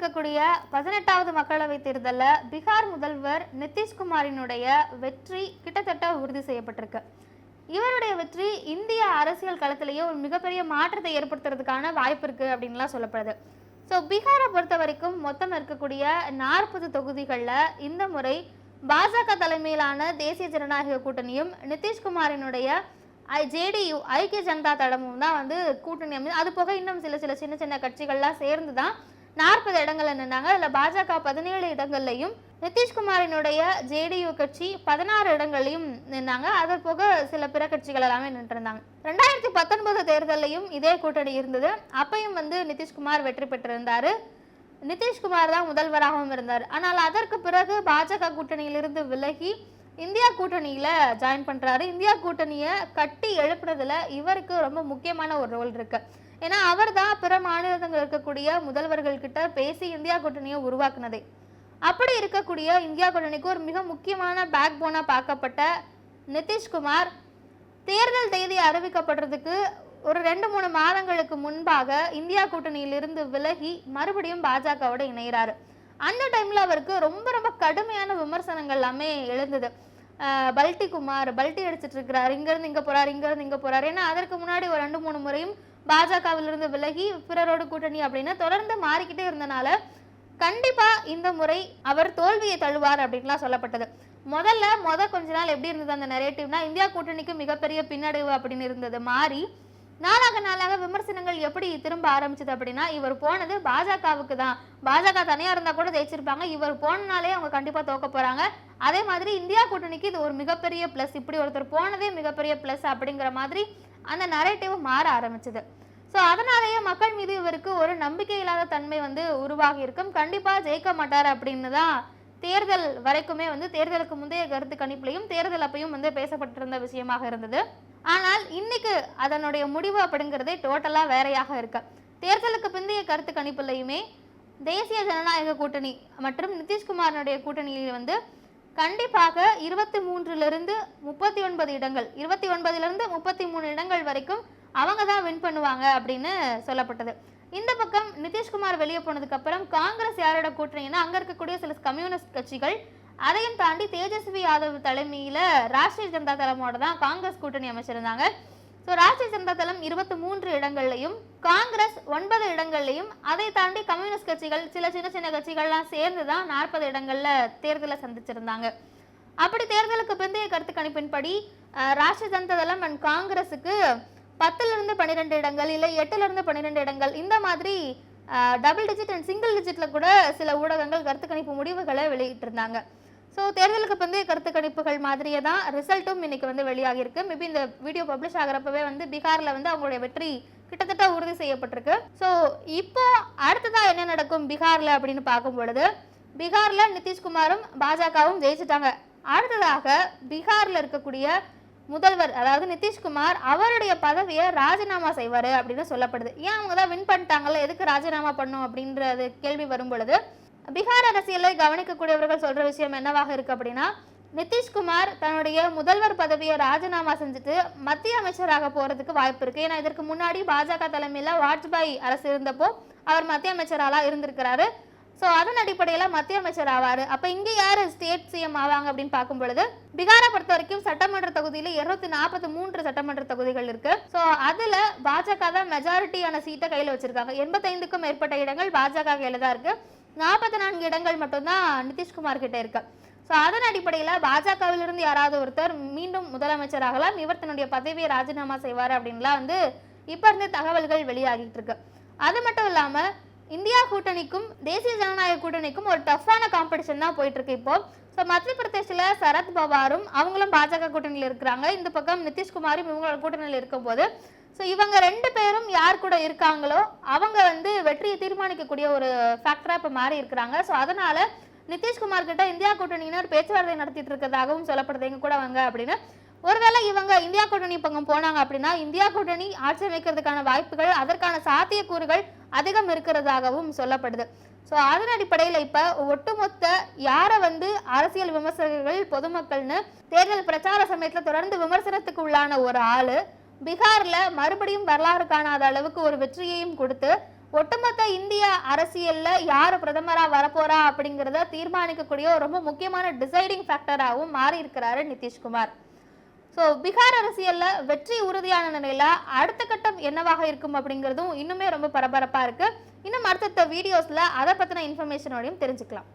இருக்கக்கூடிய பதினெட்டாவது மக்களவைத் தேர்தலில் பீகார் முதல்வர் நிதிஷ்குமாரினுடைய வெற்றி கிட்டத்தட்ட உறுதி செய்யப்பட்டிருக்கு. இவருடைய வெற்றி இந்திய அரசியல் களத்திலேயே ஒரு மிகப்பெரிய மாற்றத்தை ஏற்படுத்துறதுக்கான வாய்ப்பு இருக்கு அப்படின்லாம் சொல்லப்படுது. ஸோ பீகாரை பொறுத்த வரைக்கும் மொத்தம் இருக்கக்கூடிய நாற்பது தொகுதிகளில் இந்த முறை பாஜக தலைமையிலான தேசிய ஜனநாயக கூட்டணியும் நிதிஷ்குமாரினுடைய ஜேடியு ஐக்கிய ஜனதா தளமும் தான் வந்து கூட்டணி அமை அது போக இன்னும் சில சில சின்ன சின்ன கட்சிகள்லாம் சேர்ந்து தான் நாற்பது இடங்கள்ல நின்னாங்க. அதில் பாஜக பதினேழு இடங்கள்லையும் நிதிஷ்குமாரினுடைய ஜேடியு கட்சி பதினாறு இடங்கள்லையும் நின்னாங்க. அது போக சில பிற கட்சிகள் எல்லாமே நின்றுருந்தாங்க. ரெண்டாயிரத்தி பத்தொன்பது தேர்தலையும் இதே கூட்டணி இருந்தது. அப்பையும் வந்து நிதிஷ்குமார் வெற்றி பெற்றிருந்தார். நிதிஷ்குமார் தான் முதல்வராகவும் இருந்தார். ஆனால் அதற்கு பிறகு பாஜக கூட்டணியிலிருந்து விலகி இந்தியா கூட்டணியில் ஜாயின் பண்ணுறாரு இந்தியா கூட்டணியை கட்டி எழுப்புறதுல இவருக்கு ரொம்ப முக்கியமான ஒரு ரோல் இருக்குது ஏன்னா அவர் தான் பிற மாநிலங்கள் இருக்கக்கூடிய முதல்வர்கள் கிட்ட பேசி இந்தியா கூட்டணியை உருவாக்குனதே. அப்படி இருக்கக்கூடிய இந்தியா கூட்டணிக்கு ஒரு மிக முக்கியமான பேக் போனாக பார்க்கப்பட்ட நிதிஷ்குமார் தேர்தல் தேதி அறிவிக்கப்படுறதுக்கு ஒரு ரெண்டு மூணு மாதங்களுக்கு முன்பாக இந்தியா கூட்டணியிலிருந்து விலகி மறுபடியும் பாஜகவோட இணைகிறாரு அந்த டைம்ல அவருக்கு ரொம்ப ரொம்ப கடுமையான விமர்சனங்கள் எல்லாமே எழுந்தது. பல்டி குமார் பல்டி அடிச்சிட்டு இருக்கிறார். இங்கேருந்து இங்கே போகிறார் இங்கேருந்து இங்கே போகிறார் ஏன்னா அதற்கு முன்னாடி ஒரு ரெண்டு மூணு முறையும் பாஜகவிலிருந்து விலகி பிறரோடு கூட்டணி அப்படின்னு தொடர்ந்து மாறிக்கிட்டே இருந்தனால கண்டிப்பாக இந்த முறை அவர் தோல்வியை தழுவார் அப்படின்லாம் சொல்லப்பட்டது. முதல்ல முத கொஞ்ச நாள் எப்படி இருந்தது அந்த நெரேட்டிவ்னா இந்தியா கூட்டணிக்கு மிகப்பெரிய பின்னடைவு அப்படின்னு இருந்தது. மாறி நாளாக நாளாக விமர்சனங்கள் எப்படி திரும்ப ஆரம்பிச்சது அப்படின்னா இவர் போனது பாஜகவுக்கு தான். பாஜக தனியாக இருந்தால் கூட ஜெயிச்சிருப்பாங்க. இவர் போனனாலே அவங்க கண்டிப்பாக தோக்க போகிறாங்க அதே மாதிரி இந்தியா கூட்டணிக்கு இது ஒரு மிகப்பெரிய ப்ளஸ் இப்படி ஒருத்தர் போனதே மிகப்பெரிய ப்ளஸ் அப்படிங்கிற மாதிரி அந்த நரேட்டிவ் மாற ஆரம்பிச்சது. ஸோ அதனாலேயே மக்கள் மீது இவருக்கு ஒரு நம்பிக்கை இல்லாத தன்மை வந்து உருவாகி இருக்கும். கண்டிப்பாக ஜெயிக்க மாட்டார் அப்படின்னு தான் தேர்தல் வரைக்குமே வந்து தேர்தலுக்கு முந்தைய கருத்து கணிப்புலையும் தேர்தல் அப்பையும் வந்து பேசப்பட்டிருந்த விஷயமாக இருந்தது. ஆனால் இன்னைக்கு அதனுடைய முடிவு அப்படிங்கிறதே டோட்டலாக வேறையாக இருக்கு. தேர்தலுக்கு பிந்தைய கருத்து கணிப்புலையுமே தேசிய ஜனநாயக கூட்டணி மற்றும் நிதிஷ்குமாரனுடைய கூட்டணியில் வந்து கண்டிப்பாக இருபத்தி மூன்றிலிருந்து முப்பத்தி ஒன்பது இடங்கள் இருபத்தி ஒன்பதிலிருந்து முப்பத்தி மூணு இடங்கள் வரைக்கும் அவங்க தான் வின் பண்ணுவாங்க அப்படின்னு சொல்லப்பட்டது. இந்த பக்கம் நிதிஷ்குமார் வெளியே போனதுக்கு அப்புறம் காங்கிரஸ் யாரோட கூட்டணின்னா அங்கே இருக்கக்கூடிய சில கம்யூனிஸ்ட் கட்சிகள் அதையும் தாண்டி தேஜஸ்வி யாதவ் தலைமையில ராஷ்டிரிய ஜனதா தளமோட தான் காங்கிரஸ் கூட்டணி அமைச்சிருந்தாங்க. ஸோ ராஷ்டிரிய ஜனதா தளம் இருபத்தி மூன்று இடங்கள்லையும் காங்கிரஸ் ஒன்பது இடங்கள்லையும் அதை தாண்டி கம்யூனிஸ்ட் கட்சிகள் சில சின்ன சின்ன கட்சிகள்லாம் சேர்ந்து தான் நாற்பது இடங்கள்ல தேர்தலை சந்திச்சிருந்தாங்க. அப்படி தேர்தலுக்கு பிந்தைய கருத்து கணிப்பின்படி ராஷ்டிரிய ஜனதா தளம் அண்ட் காங்கிரஸுக்கு பத்துல இருந்து பன்னிரெண்டு இடங்கள் இல்லை எட்டுல இருந்து பன்னிரெண்டு இடங்கள் இந்த மாதிரி டபுள் டிஜிட் அண்ட் சிங்கிள் டிஜிட்ல கூட சில ஊடகங்கள் கருத்து கணிப்பு முடிவுகளை வெளியிட்டிருந்தாங்க. ஸோ தேர்தலுக்கு பிந்தைய கருத்து கணிப்புகள் மாதிரியே தான் ரிசல்ட்டும் இன்னைக்கு வந்து வெளியாகியிருக்கு. மேபி இந்த வீடியோ பப்ளிஷ் ஆகிறப்பவே வந்து பீகாரில் வந்து அவங்களுடைய வெற்றி கிட்டத்தட்ட உறுதி செய்யப்பட்டிருக்கு. ஸோ இப்போ அடுத்ததாக என்ன நடக்கும் பீகாரில் அப்படின்னு பார்க்கும் பொழுது பீகாரில் நிதிஷ்குமாரும் பாஜகவும் ஜெயிச்சிட்டாங்க. அடுத்ததாக பீகாரில் இருக்கக்கூடிய முதல்வர் அதாவது நிதிஷ்குமார் அவருடைய பதவியை ராஜினாமா செய்வார் அப்படின்னு சொல்லப்படுது. ஏன் அவங்க தான் வின் பண்ணிட்டாங்கல்ல? எதுக்கு ராஜினாமா பண்ணும் அப்படின்றது கேள்வி வரும் பொழுது பீகார் அரசியலை கவனிக்கக்கூடியவர்கள் சொல்ற விஷயம் என்னவாக இருக்கு அப்படின்னா நிதிஷ்குமார் தன்னுடைய முதல்வர் பதவியை ராஜினாமா செஞ்சுட்டு மத்திய அமைச்சராக போறதுக்கு வாய்ப்பு இருக்கு. ஏன்னா இதற்கு முன்னாடி பாஜக தலைமையில வாஜ்பாய் அரசு இருந்தப்போ அவர் மத்திய அமைச்சராலாம் இருந்திருக்கிறாரு. ஸோ அதன் அடிப்படையில் மத்திய அமைச்சர் ஆவார். அப்போ இங்கே யார் ஸ்டேட் சிஎம் ஆவாங்க அப்படின்னு பார்க்கும் பொழுது பீகாரை பொறுத்த வரைக்கும் சட்டமன்ற தொகுதியில் இருநூத்தி நாற்பத்தி மூன்று சட்டமன்ற தொகுதிகள் இருக்கு. ஸோ அதில் பாஜக தான் மெஜாரிட்டியான சீட்டை கையில் வச்சிருக்காங்க. எண்பத்தைந்துக்கும் மேற்பட்ட இடங்கள் பாஜக கையில் தான் இருக்குது நாற்பத்தி நான்கு இடங்கள் மட்டும்தான் நிதிஷ்குமார் கிட்ட இருக்கு. ஸோ அதன் அடிப்படையில் பாஜகவிலிருந்து யாராவது ஒருத்தர் மீண்டும் முதலமைச்சர் ஆகலாம் இவர் தன்னுடைய பதவியை ராஜினாமா செய்வார் அப்படின்லாம் வந்து இப்போ இருந்து தகவல்கள் வெளியாகிட்டு இருக்கு. அது மட்டும் இல்லாமல் இந்தியா கூட்டணிக்கும் தேசிய ஜனநாயக கூட்டணிக்கும் ஒரு டஃப்பான காம்படிஷன் தான் போயிட்டு இருக்கு இப்போ. ஸோ மத்திய பிரதேசில் சரத் பவாரும் அவங்களும் பாஜக கூட்டணியில் இருக்கிறாங்க. இந்த பக்கம் நிதிஷ்குமாரும் இவங்களோட கூட்டணியில் இருக்கும்போது ஸோ இவங்க ரெண்டு பேரும் யார் கூட இருக்காங்களோ அவங்க வந்து வெற்றியை தீர்மானிக்கக்கூடிய ஒரு ஃபேக்டராக இப்போ மாறி இருக்கிறாங்க. ஸோ அதனால நிதிஷ்குமார் கிட்ட இந்தியா கூட்டணியினர் பேச்சுவார்த்தை நடத்திட்டு இருக்கிறதாகவும் சொல்லப்படுது. எங்க கூட வாங்க அப்படின்னு. ஒருவேளை இவங்க இந்தியா கூட்டணி பக்கம் போனாங்க அப்படின்னா இந்தியா கூட்டணி ஆட்சி அமைக்கிறதுக்கான வாய்ப்புகள் அதற்கான சாத்தியக்கூறுகள் அதிகம் இருக்கிறதாகவும் சொல்லப்படுது. ஸோ அதன் அடிப்படையில் இப்போ ஒட்டுமொத்த யாரை வந்து அரசியல் விமர்சகர்கள் பொதுமக்கள்னு தேர்தல் பிரச்சார சமயத்தில் தொடர்ந்து விமர்சனத்துக்கு உள்ளான ஒரு ஆள் பீகாரில் மறுபடியும் வரலாறு காணாத அளவுக்கு ஒரு வெற்றியையும் கொடுத்து ஒட்டுமொத்த இந்திய அரசியலில் யார் பிரதமராக வரப்போறா அப்படிங்கிறத தீர்மானிக்கக்கூடிய ஒரு ரொம்ப முக்கியமான டிசைடிங் ஃபேக்டராகவும் மாறி இருக்கிறாரு நிதிஷ்குமார். ஸோ பீகார் அரசியலில் வெற்றி உறுதியான நிலையில் அடுத்த கட்டம் என்னவாக இருக்கும் அப்படிங்கிறதும் இன்னுமே ரொம்ப பரபரப்பாக இருக்குது இன்னும் அடுத்தடுத்த வீடியோஸில் அதை பற்றின இன்ஃபர்மேஷனோடையும் தெரிஞ்சுக்கலாம்.